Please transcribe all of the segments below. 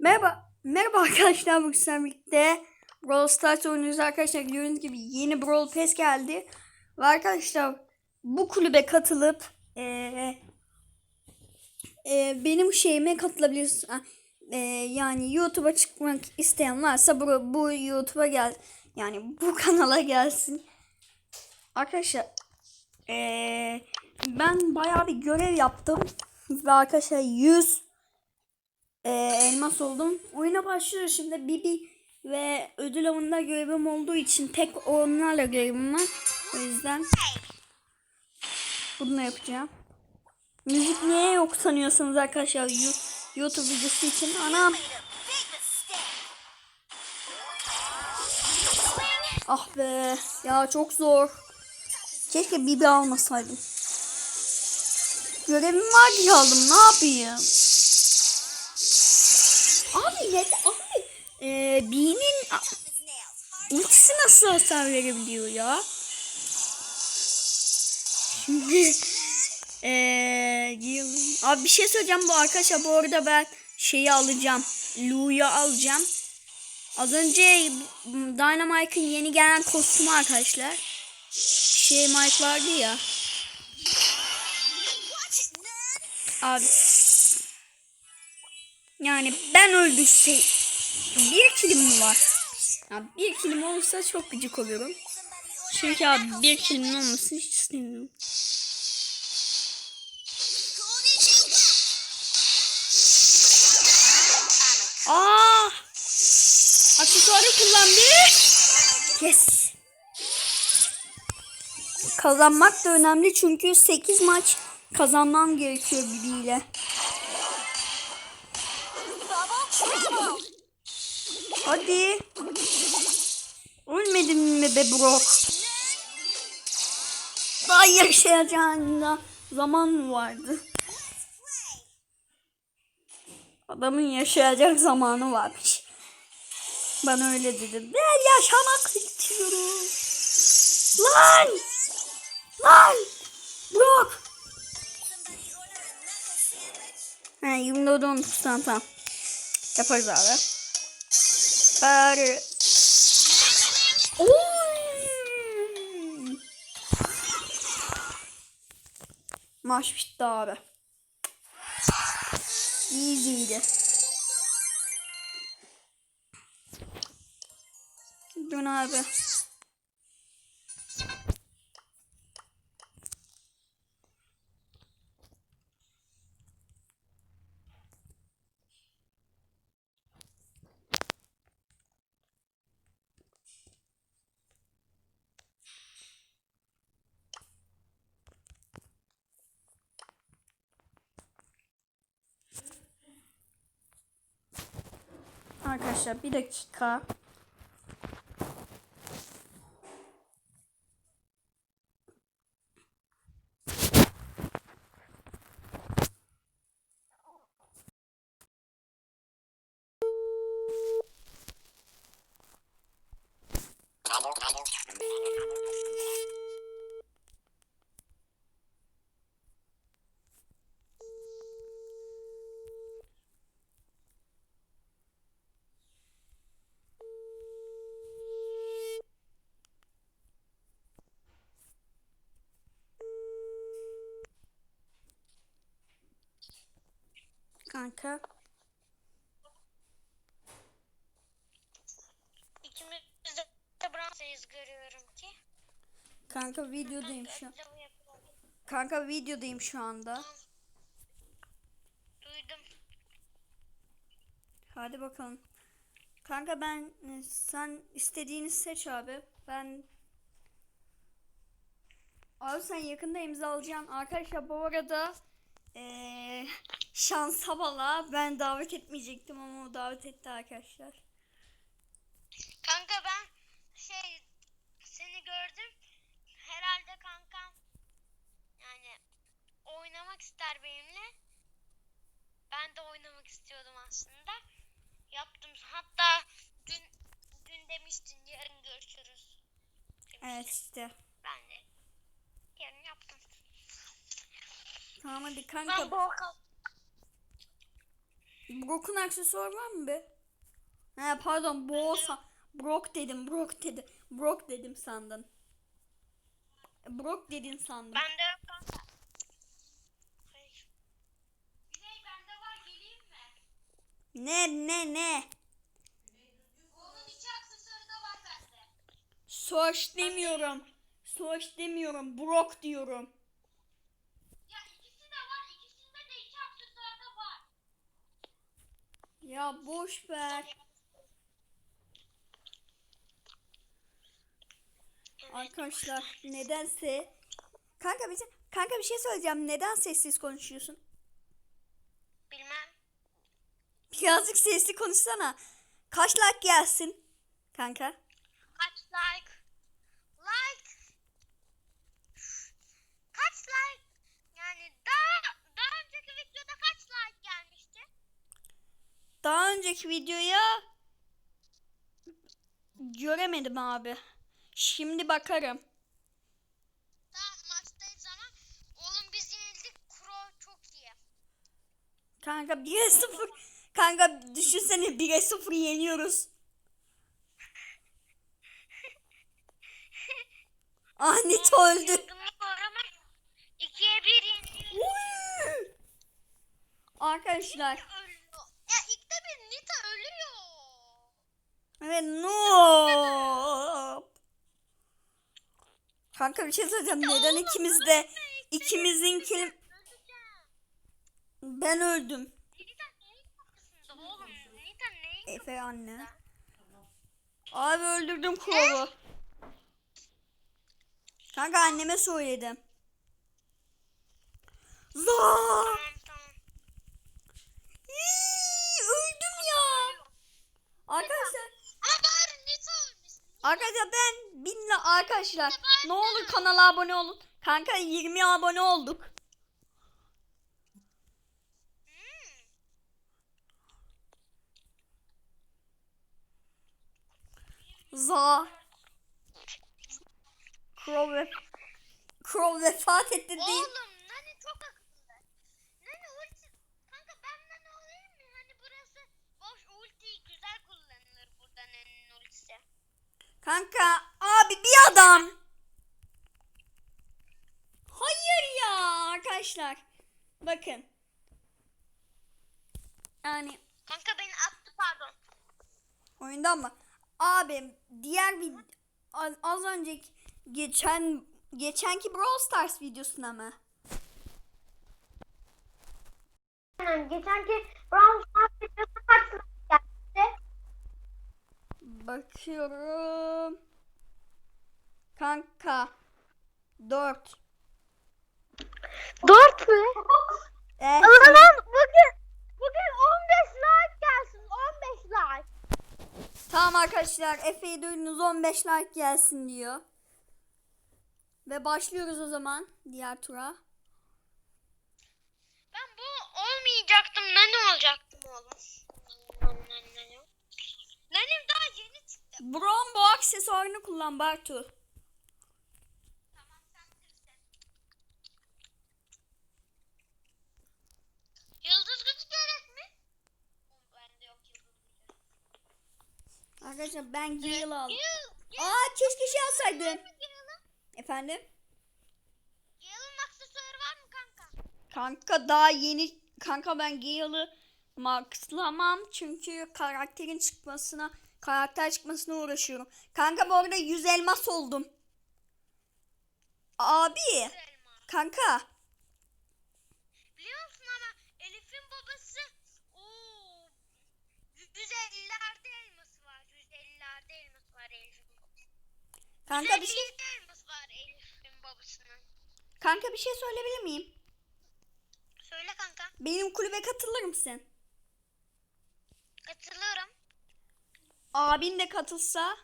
Merhaba. Merhaba arkadaşlar bugün birlikte Brawl Stars oynuyoruz arkadaşlar. Gördüğünüz gibi yeni Brawl Pass geldi. Ve arkadaşlar bu kulübe katılıp eee eee, benim şeyime katılabilirsiniz. Ah, eee, yani YouTube'a çıkmak isteyen varsa bu, bu YouTube'a gel yani bu kanala gelsin. Arkadaşlar eee, ben bayağı bir görev yaptım. Ve arkadaşlar 100 e, elmas oldum. Oyuna başlıyoruz şimdi. Bibi ve ödül avında görevim olduğu için tek onlarla görevim var. O yüzden bunu yapacağım. Müzik niye yok sanıyorsunuz arkadaşlar YouTube videosu için? Anam. Ah be. Ya çok zor. Keşke Bibi almasaydım. Görevim var diye aldım. Ne yapayım? Ee, B'nin ultisi nasıl hasar verebiliyor ya? Şimdi ee, abi bir şey söyleyeceğim bu arkadaşlar bu arada ben şeyi alacağım. Lu'yu alacağım. Az önce Dynamite'ın yeni gelen kostümü arkadaşlar. Şey Mike vardı ya. Abi yani ben öldürsey bir kilim mi var? Ya bir kilim olursa çok gıcık oluyorum. Çünkü abi bir kilimin olmasını hiç istemiyorum. Aa! Aksesuarı kullandı. Yes. Kazanmak da önemli çünkü 8 maç kazanmam gerekiyor biriyle. Hadi. Ölmedin mi be Brock? Daha yaşayacağında zaman vardı? Adamın yaşayacak zamanı varmış. Ben öyle dedim. Ben yaşamak istiyorum. Lan! Lan! Brock! He 24 13 tamam tamam. Yaparız abi. Bari. Maç bitti abi. Easy'ydi. Dön abi. Arkadaşlar bir dakika. Kanka. İkimiz de Bransa'yız görüyorum ki. Kanka videodayım şu an. Kanka videodayım şu anda. Duydum. Hadi bakalım. Kanka ben e, sen istediğini seç abi. Ben Abi sen yakında imzalayacaksın. Arkadaşlar bu arada eee şansa bala ben davet etmeyecektim ama o davet etti arkadaşlar. Kanka ben şey seni gördüm. Herhalde kankam yani oynamak ister benimle. Ben de oynamak istiyordum aslında. Yaptım. Hatta dün dün demiştin yarın görüşürüz. Demiştin. Evet işte. Ben de yarın yaptım. Tamam hadi kanka. Ben kal- Brock'un aksesuarı var mı be? He pardon Boğsa. Brock dedim Brock dedim. Brock dedim sandın. Brock dedin sandım. Bende yok kanka. Hayır. Güney bende var geleyim mi? Ne ne ne? Onun içi aksesuarı da var bende. Search demiyorum. Search demiyorum. Brock diyorum. Ya ikisi de var. İkisinde de iki aksesuar da var. Ya boş ver. Arkadaşlar nedense Kanka bir şey, kanka bir şey söyleyeceğim. Neden sessiz konuşuyorsun? Bilmem. Birazcık sesli konuşsana. Kaç like gelsin? Kanka. Kaç like? Like. Kaç like? Yani daha daha önceki videoda kaç like gelmişti? Daha önceki videoya göremedim abi. Şimdi bakarım. Tamam maçtayız ama oğlum biz yenildik. Kuro çok iyi. Kanka 1'e 0. Kanka düşünsene 1'e 0 yeniyoruz. Ahmet öldü. Arkadaşlar. Evet no. Kanka bir şey söyleyeceğim. Neden ikimiz de ikimizin kelim ben öldüm. Efe anne. Abi öldürdüm Crow'u. Kanka anneme söyledim. Za! Tamam tamam. İyi, öldüm ya. Arkadaşlar, Ama bari Nita ölmesin. Arkadaşlar ben binle arkadaşlar ne olur kanala abone olun. Kanka 20 abone olduk. Hmm. Za. Crow ve Crow vefat etti değil. Oğlum Kanka abi bir adam. Hayır ya arkadaşlar. Bakın. Yani Kanka beni attı pardon. oyundan mı? Abi diğer bir az, az önceki geçen geçenki Brawl Stars videosuna mı? Aynen geçenki Brown Stars videosu kaç like geldi? Bakıyorum. Kanka 4. Dört mü? Evet. O zaman bugün bugün 15 like gelsin 15 like. Tamam arkadaşlar Efe'yi duydunuz 15 like gelsin diyor. Ve başlıyoruz o zaman diğer tura. Ben bu olmayacaktım Nani olacaktım oğlum. Nanim daha yeni çıktı. Brom bu aksesuarını kullan Bartu. Tamam sen bilirsin. Yıldız gücü gerek mi? Bende yok yıldız gücü. Arkadaşlar ben Gale aldım. Aa keşke şey alsaydım. Efendim? yılın aksesuarı var mı kanka? Kanka daha yeni kanka ben Gale'ı maxlamam çünkü karakterin çıkmasına karakter çıkmasına uğraşıyorum. Kanka bu arada 100 elmas oldum. Abi Elma. kanka Biliyor musun ama Elif'in babası ooo 150'lerde elması var. 150'lerde elması var Elif'in kanka bir şey 150'de elması var Elif'in babasının. kanka bir şey söyleyebilir miyim? Söyle kanka. Benim kulübe katılır mısın? Katılıyorum. Abin de katılsa.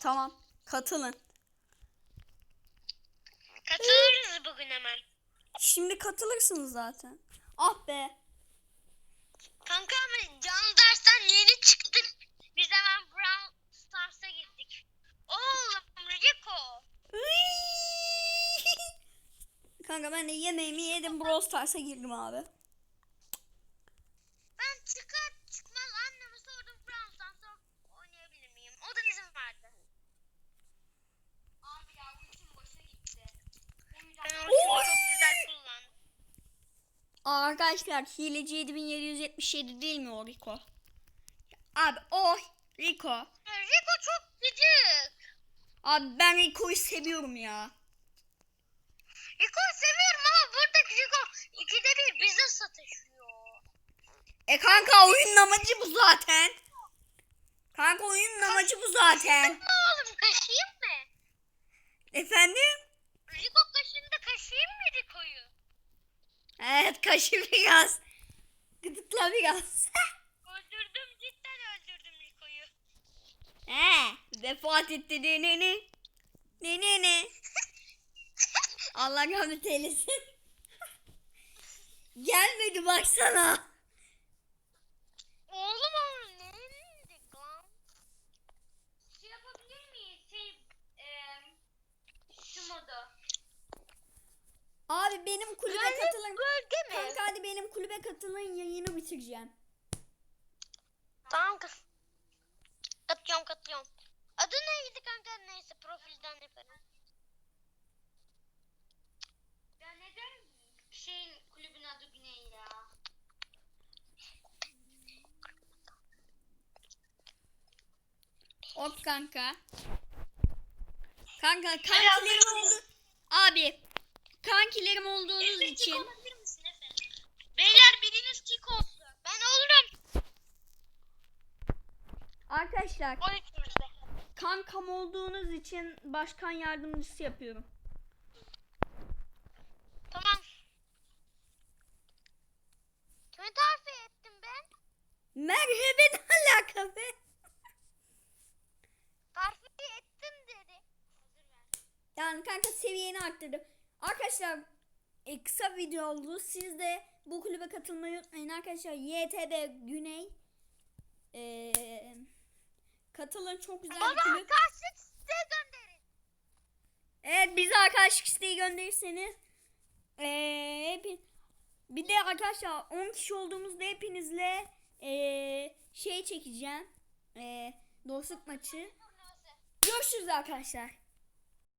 Tamam katılın. Katılırız bugün hemen. Şimdi katılırsınız zaten. Ah be. Kanka ama canlı dersten yeni çıktık. Biz hemen Brown Stars'a girdik. Oğlum Rico. Kanka ben de yemeğimi yedim Brawl Stars'a girdim abi. Arkadaşlar hileci 7777 değil mi o Rico? Abi o Rico. Rico çok gıcık. Abi ben Rico'yu seviyorum ya. Rico'yu seviyorum ama buradaki Rico ikide bir bize satışıyor. E kanka oyunun amacı bu zaten. Kanka oyunun amacı bu zaten. Ne oğlum kaşıyım mı? Efendim? Rico kaşında kaşıyım mı Rico'yu? Evet kaşı biraz. Gıdıkla biraz. Öldürdüm cidden öldürdüm Rico'yu. He, vefat etti ne ne ne. Ne ne ne. Allah rahmet eylesin. Gelmedi baksana. Oğlum oğlum nereye indik lan? Şey yapabilir miyiz? Şey eee şu modu. Abi benim kulübe Yani katılın. bölge mi? Kanka hadi benim kulübe katılın yayını bitireceğim. Tamam kız. Katıyorum katıyorum. Adı neydi kanka neyse profilden yaparım. Ya neden şeyin kulübün adı Güney ya? Hop kanka. Kanka kankilerim oldu. Abi kankilerim olduğunuz için. Arkadaşlar 13'ümüzde. kankam olduğunuz için başkan yardımcısı yapıyorum. Tamam. Kime tarif ettim ben? Merhaba ne alaka be? Ettim dedi. Yani kanka seviyeni arttırdım. Arkadaşlar e, kısa video oldu. Siz de bu kulübe katılmayı unutmayın arkadaşlar. YTB Güney. E, katılın çok güzel bir Bana kulüp. gönderin. Evet bize arkadaşlık isteği gönderirseniz e, hepi- bir de arkadaşlar 10 kişi olduğumuzda hepinizle e, şey çekeceğim. E, dostluk maçı. Görüşürüz arkadaşlar.